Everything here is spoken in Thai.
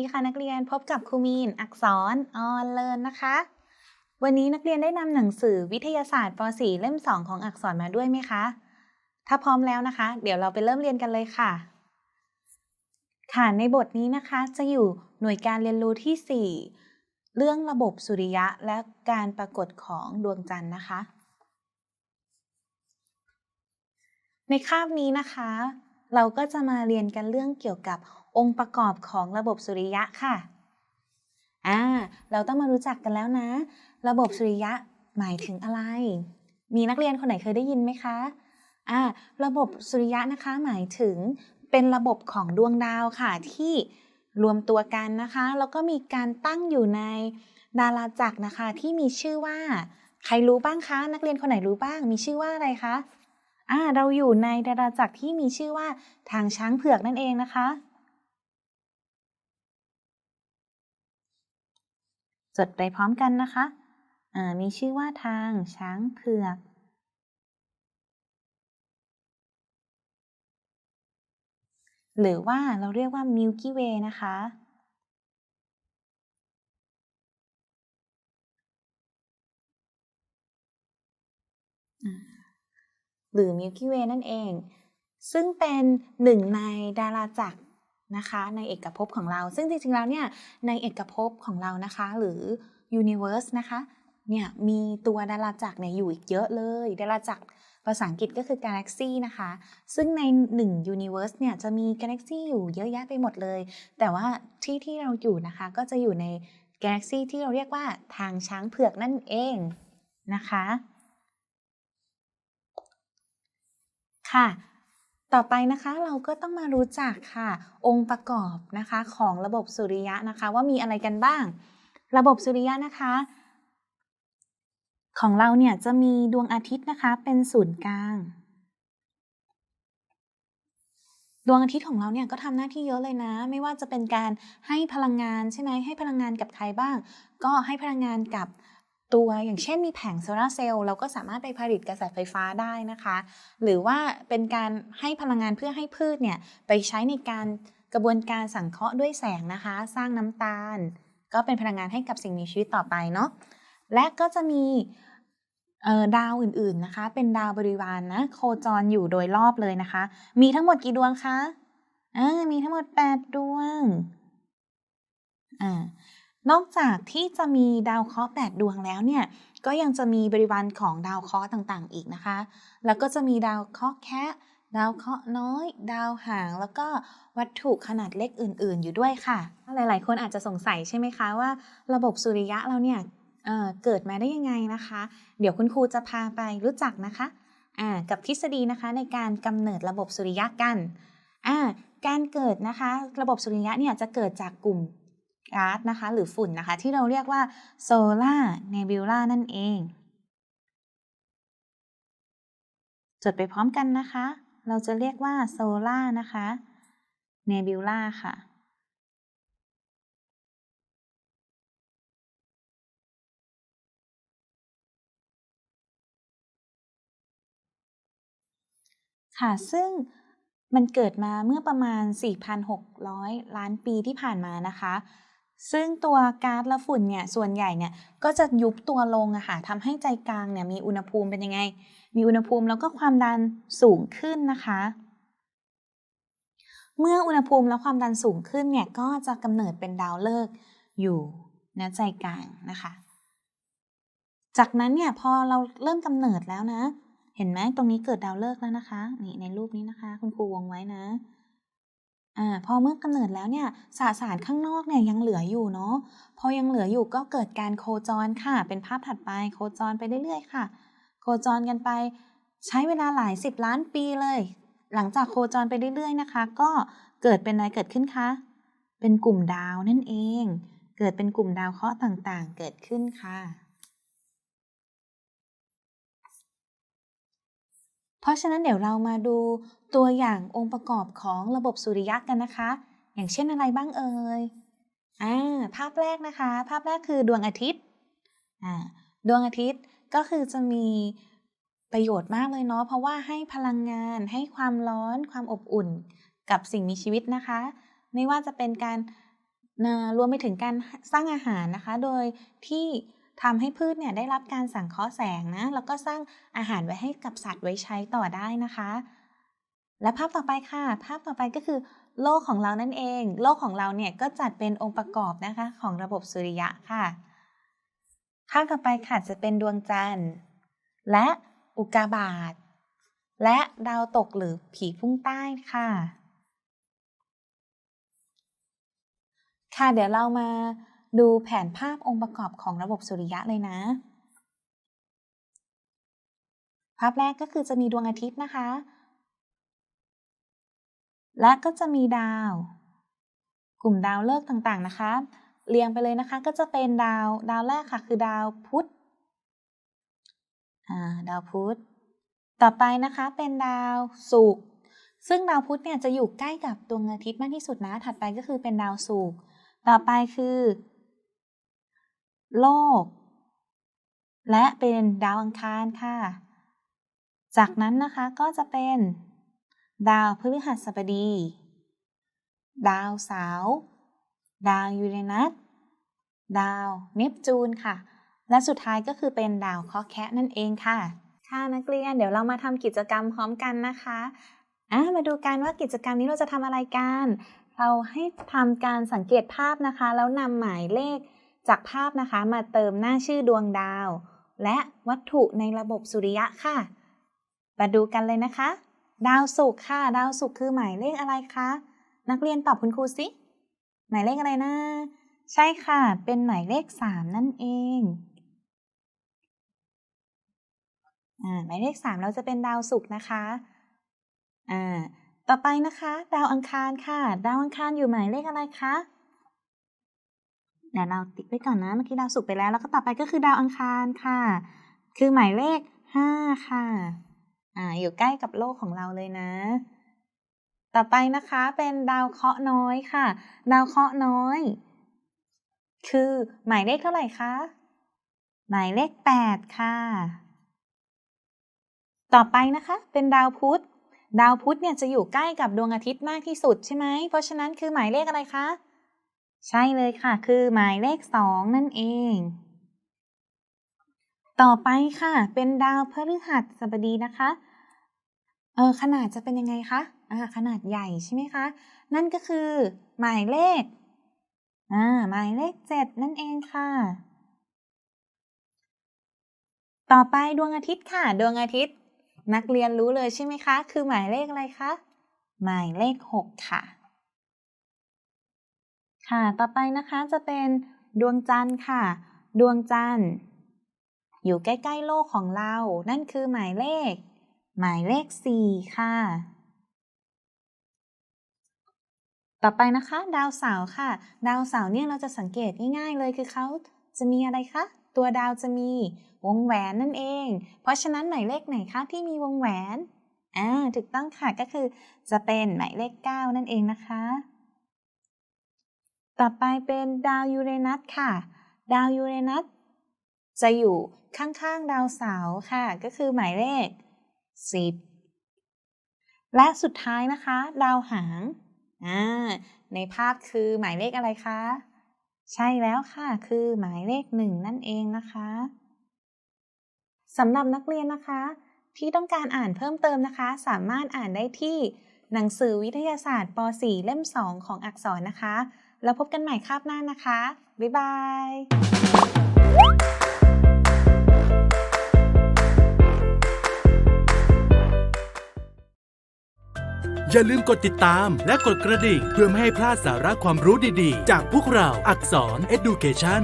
วัสดีค่ะนักเรียนพบกับครูมีน อักษรออนเลินนะคะ วันนี้นักเรียนได้นำหนังสือวิทยาศาสตร์ป .4 เล่ม 2 ของอักษรมาด้วยไหมคะ ถ้าพร้อมแล้วนะคะ เดี๋ยวเราไปเริ่มเรียนกันเลยค่ะ ค่ะในบทนี้นะคะจะอยู่หน่วยการเรียนรู้ที่ 4 เรื่องระบบสุริยะและการปรากฏของดวงจันทร์นะคะ ในคาบนี้นะคะ เราก็จะมาเรียนกันเรื่องเกี่ยวกับ องค์ประกอบของระบบสุริยะค่ะอ่าเราต้องมารู้จักกันแล้วนะ ระบบสุริยะหมายถึงอะไร มีนักเรียนคนไหนเคยได้ยินไหมคะอ่าระบบสุริยะนะคะหมายถึงเป็นระบบของดวงดาวค่ะที่รวมตัวกันนะคะ แล้วก็มีการตั้งอยู่ในดาราจักรนะคะที่มีชื่อว่า ใครรู้บ้างคะ นักเรียนคนไหนรู้บ้าง มีชื่อว่าอะไรคะอ่าเราอยู่ในดาราจักรที่มีชื่อว่าทางช้างเผือกนั่นเองนะคะ จดไปพร้อมกันนะคะมีชื่อว่าทางช้างเผือกหรือว่าเราเรียกว่า Milky Way นะคะ หรือ Milky Way นั่นเอง ซึ่งเป็นหนึ่งในดาราจักร นะคะในเอกภพของเรา ซึ่งจริงๆแล้วเนี่ยในเอกภพของเรานะคะ หรือ Universe นะคะเนี่ยมีตัวดาราจักรเนี่ยอยู่อีกเยอะเลยดาราจักรภาษาอังกฤษก็คือ Galaxy นะคะ ซึ่งใน 1 Universe เนี่ยจะมี Galaxy อยู่เยอะแยะไปหมดเลย แต่ว่าที่ที่เราอยู่นะคะก็จะอยู่ใน Galaxy ที่เราเรียกว่าทางช้างเผือกนั่นเองนะคะ ค่ะ ต่อไปนะคะเราก็ต้องมารู้จักค่ะ องค์ประกอบนะคะของระบบสุริยะนะคะ ว่ามีอะไรกันบ้าง ระบบสุริยะนะคะ ของเราเนี่ยจะมีดวงอาทิตย์นะคะ เป็นศูนย์กลาง ดวงอาทิตย์ของเราเนี่ยก็ทำหน้าที่เยอะเลยนะ ไม่ว่าจะเป็นการให้พลังงานใช่ไหมให้พลังงานกับใครบ้าง ก็ให้พลังงานกับ ตัวอย่างเช่นมีแผงโซลาร์เซลล์เราก็สามารถไปผลิตกระแสไฟฟ้าได้นะคะ หรือว่าเป็นการให้พลังงานเพื่อให้พืชเนี่ยไปใช้ในการกระบวนการสังเคราะห์ด้วยแสงนะคะ สร้างน้ำตาล ก็เป็นพลังงานให้กับสิ่งมีชีวิตต่อไปเนาะและก็จะมีดาวอื่นๆนะคะ เป็นดาวบริวารนนะโคจรอยู่โดยรอบเลยนะคะ มีทั้งหมดกี่ดวงคะอ่ามีทั้งหมด 8 ดวงอ่า นอกจากที่จะมีดาวเคราะห์8ดวงแล้วเนี่ย ก็ยังจะมีบริวารของดาวเคราะห์ต่างๆ อีกนะคะ แล้วก็จะมีดาวเคราะห์แคะดาวเคราะห์น้อย ดาวหาง แล้วก็วัตถุขนาดเล็กอื่น ๆ อยู่ด้วยค่ะ หลาย ๆ คนอาจจะสงสัยใช่ไหมคะว่า ระบบสุริยะเราเนี่ยเเกิดมาได้ยังไงนะคะ เดี๋ยวคุณครูจะพาไปรู้จักนะคะกับทฤษฎีนะคะในการกำเนิดระบบสุริยะกัน การเกิดนะคะ ระบบสุริยะเนี่ยจะเกิดจากกลุ่ม ก๊าซนะคะ หรือฝุ่นนะคะ ที่เราเรียกว่าโซลาร์เนบิวลานั่นเอง จดไปพร้อมกันนะคะ เราจะเรียกว่าโซลาร์นะคะเนบิวลาค่ะค่ะ ซึ่งมันเกิดมาเมื่อประมาณ 4,600 ล้านปีที่ผ่านมานะคะ ซึ่งตัวก๊าซและฝุ่นเนี่ยส่วนใหญ่เนี่ยก็จะยุบตัวลงอะค่ะทำให้ใจกลางเนี่ยมีอุณหภูมิเป็นยังไง มีอุณหภูมิแล้วก็ความดันสูงขึ้นนะคะ เมื่ออุณหภูมิและความดันสูงขึ้นเนี่ยก็จะกำเนิดเป็นดาวฤกษ์อยู่ณใจกลางนะคะ จากนั้นเนี่ยพอเราเริ่มกำเนิดแล้วนะ เห็นไหมตรงนี้เกิดดาวฤกษ์แล้วนะคะ นี่ในรูปนี้นะคะ คุณครูวงไว้นะ อ่าพอเมื่อกำเนิดแล้วเนี่ยสสารข้างนอกเนี่ยยังเหลืออยู่เนาะพอยังเหลืออยู่ก็เกิดการโคจรค่ะ เป็นภาพถัดไปโคจรไปเรื่อยๆค่ะ โคจรกันไปใช้เวลาหลายสิบล้านปีเลย หลังจากโคจรไปเรื่อยๆนะคะ ก็เกิดเป็นอะไรเกิดขึ้นคะเป็นกลุ่มดาวนั่นเอง เกิดเป็นกลุ่มดาวเคราะห์ต่างๆ เกิดขึ้นค่ะ เพราะฉะนั้นเดี๋ยวเรามาดูตัวอย่างองค์ประกอบของระบบสุริยะกันนะคะ อย่างเช่นอะไรบ้างเอ่ยอ่าภาพแรกนะคะ ภาพแรกคือดวงอาทิตย์อ่าดวงอาทิตย์ก็คือจะมีประโยชน์มากเลยเนาะเพราะว่าให้พลังงานให้ความร้อนความอบอุ่นกับสิ่งมีชีวิตนะคะ ไม่ว่าจะเป็นการรวมไปถึงการสร้างอาหารนะคะ โดยที่ ทำให้พืชเนี่ยได้รับการสังเคราะห์แสงนะแล้วก็สร้างอาหารไว้ให้กับสัตว์ไว้ใช้ต่อได้นะคะ และภาพต่อไปค่ะ ภาพต่อไปก็คือ โลกของเรานั่นเอง โลกของเราเนี่ยก็จัดเป็นองค์ประกอบนะคะของระบบสุริยะค่ะ ภาพต่อไปค่ะจะเป็นดวงจันทร์ และอุกาบาตและดาวตกหรือผีพุ่งใต้ค่ะ ค่ะเดี๋ยวเรามา ดูแผนภาพองค์ประกอบของระบบสุริยะเลยนะ ภาพแรกก็คือจะมีดวงอาทิตย์นะคะ และก็จะมีดาว กลุ่มดาวฤกษ์ต่างๆนะคะ เรียงไปเลยนะคะ ก็จะเป็นดาวดาวแรกค่ะคือดาวพุธดาวพุธ ต่อไปนะคะเป็นดาวศุกร์ ซึ่งดาวพุธเนี่ยจะอยู่ใกล้กับดวงอาทิตย์มากที่สุดนะ ถัดไปก็คือเป็นดาวศุกร์ ต่อไปคือ โลก และเป็นดาวอังคารค่ะ จากนั้นนะคะก็จะเป็น ดาวพฤหัสบดี ดาวเสาร์ดาวยูเรนัสดาวเนปจูนค่ะ และสุดท้ายก็คือเป็นดาวเคราะห์แคะนั่นเองค่ะ ค่ะนักเรียนเดี๋ยวเรามาทำกิจกรรมพร้อมกันนะคะอะมาดูกันว่ากิจกรรมนี้เราจะทำอะไรกัน เราให้ทำการสังเกตภาพนะคะ แล้วนำหมายเลข จากภาพนะคะมาเติมหน้าชื่อดวงดาว และวัตถุในระบบสุริยะค่ะ มาดูกันเลยนะคะ ดาวศุกร์ค่ะ ดาวศุกร์คือหมายเลขอะไรคะ นักเรียนตอบคุณครูสิ หมายเลขอะไรนะ ใช่ค่ะ เป็นหมายเลขสามนั่นเองอหมายเลขสามเราจะเป็นดาวศุกร์นะคะอ่าต่อไปนะคะ ดาวอังคารค่ะ ดาวอังคารอยู่หมายเลขอะไรคะ เดี๋ยวเราติ๊กไว้ก่อนนะ เมื่อกี้ดาวศุกร์ไปแล้ว แล้วก็ต่อไปก็คือดาวอังคารค่ะ คือหมายเลขห้าค่ะ อ่า อยู่ใกล้กับโลกของเราเลยนะ ต่อไปนะคะเป็นดาวเคราะห์น้อยค่ะ ดาวเคราะห์น้อย คือหมายเลขเท่าไหร่คะ หมายเลขแปดค่ะ ต่อไปนะคะ เป็นดาวพุธ ดาวพุธเนี่ยจะอยู่ใกล้กับดวงอาทิตย์มากที่สุดใช่ไหม เพราะฉะนั้นคือหมายเลขอะไรคะ ใช่เลยค่ะ คือหมายเลขสองนั่นเอง ต่อไปค่ะ เป็นดาวพฤหัสบดีนะคะ เออขนาดจะเป็นยังไงคะอ่าขนาดใหญ่ใช่ไหมคะ นั่นก็คือ หมายเลขอ่าหมายเลขเจ็ดนั่นเองค่ะ ต่อไปดวงอาทิตย์ค่ะ ดวงอาทิตย์ นักเรียนรู้เลยใช่ไหมคะ คือหมายเลขอะไรคะ หมายเลขหกค่ะ ค่ะ ต่อไปนะคะจะเป็นดวงจันทร์ค่ะ ดวงจันทร์ อยู่ใกล้ๆโลกของเรา นั่นคือหมายเลข หมายเลขสี่ค่ะ ต่อไปนะคะ ดาวเสาร์ค่ะ ดาวเสาร์เนี่ยเราจะสังเกตง่ายๆเลยคือเขาจะมีอะไรคะ ตัวดาวจะมีวงแหวนนั่นเอง เพราะฉะนั้นหมายเลขไหนคะที่มีวงแหวน อ่า ถูกต้องค่ะ ก็คือจะเป็นหมายเลข 9 นั่นเองนะคะ ต่อไปเป็นดาวยูเรนัสค่ะ ดาวยูเรนัสจะอยู่ข้างๆดาวเสาร์ค่ะ ก็คือหมายเลข 10 และสุดท้ายนะคะ ดาวหางอ่าในภาพคือหมายเลขอะไรคะ ใช่แล้วค่ะ คือหมายเลขหนึ่งนั่นเองนะคะสำหรับนักเรียนนะคะ ที่ต้องการอ่านเพิ่มเติมนะคะ สามารถอ่านได้ที่หนังสือวิทยาศาสตร์ป .4 เล่ม 2 ของอักษรนะคะ แล้วพบกันใหม่คาบหน้านะคะ บ๊ายบายอย่าลืมกดติดตามและกดกระดิ่ง เพื่อไม่ให้พลาดสาระความรู้ดีๆ จากพวกเราอักษร Education